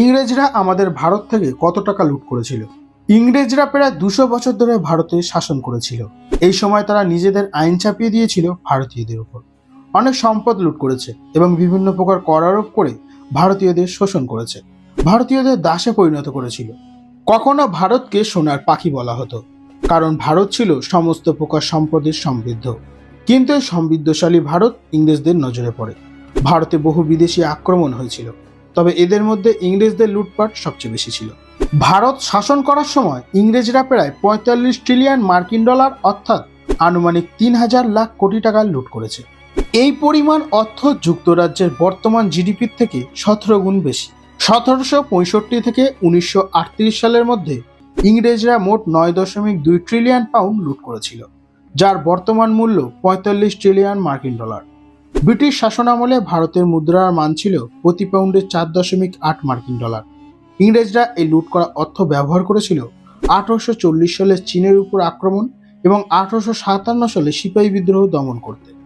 ইংরেজরা আমাদের ভারত থেকে কত টাকা লুট করেছিল? ইংরেজরা প্রায় দুশো বছর ধরে ভারতে শাসন করেছিল। এই সময় তারা নিজেদের আইন চাপিয়ে দিয়েছিল ভারতীয়দের উপর অনেক সম্পদ লুট করেছে এবং বিভিন্ন প্রকার কর আরোপ করে ভারতীয়দের শোষণ করেছে। ভারতীয়দের দাসে পরিণত করেছিল। কখনো ভারতকে সোনার পাখি বলা হতো, কারণ ভারত ছিল সমস্ত প্রকার সম্পদের সমৃদ্ধ। কিন্তু এই সমৃদ্ধশালী ভারত ইংরেজদের নজরে পড়ে। ভারতে বহু বিদেশি আক্রমণ হয়েছিল। তবে এদের মধ্যে ইংরেজদের লুটপাট সবচেয়ে বেশি ছিল। ভারত শাসন করার সময় ইংরেজরা প্রায় পঁয়তাল্লিশ ট্রিলিয়ন মার্কিন ডলার অর্থাৎ আনুমানিক তিন হাজার লাখ কোটি টাকা লুট করেছে। এই পরিমাণ অর্থ যুক্তরাজ্যের বর্তমান জিডিপির থেকে সতেরো গুণ বেশি। সতেরোশো পঁয়ষট্টি থেকে উনিশশো আটত্রিশ সালের মধ্যে ইংরেজরা মোট নয় দশমিক দুই ট্রিলিয়ন পাউন্ড লুট করেছিল, যার বর্তমান মূল্য পঁয়তাল্লিশ ট্রিলিয়ন মার্কিন ডলার। ব্রিটিশ শাসনামলে ভারতের মুদ্রার মান ছিল প্রতি পাউন্ডে চার দশমিক আট মার্কিন ডলার। ইংরেজরা এই লুট করা অর্থ ব্যবহার করেছিল আঠারোশো চল্লিশ সালে চীনের উপর আক্রমণ এবং আঠারোশো সাতান্ন সালে সিপাহী বিদ্রোহ দমন করতে।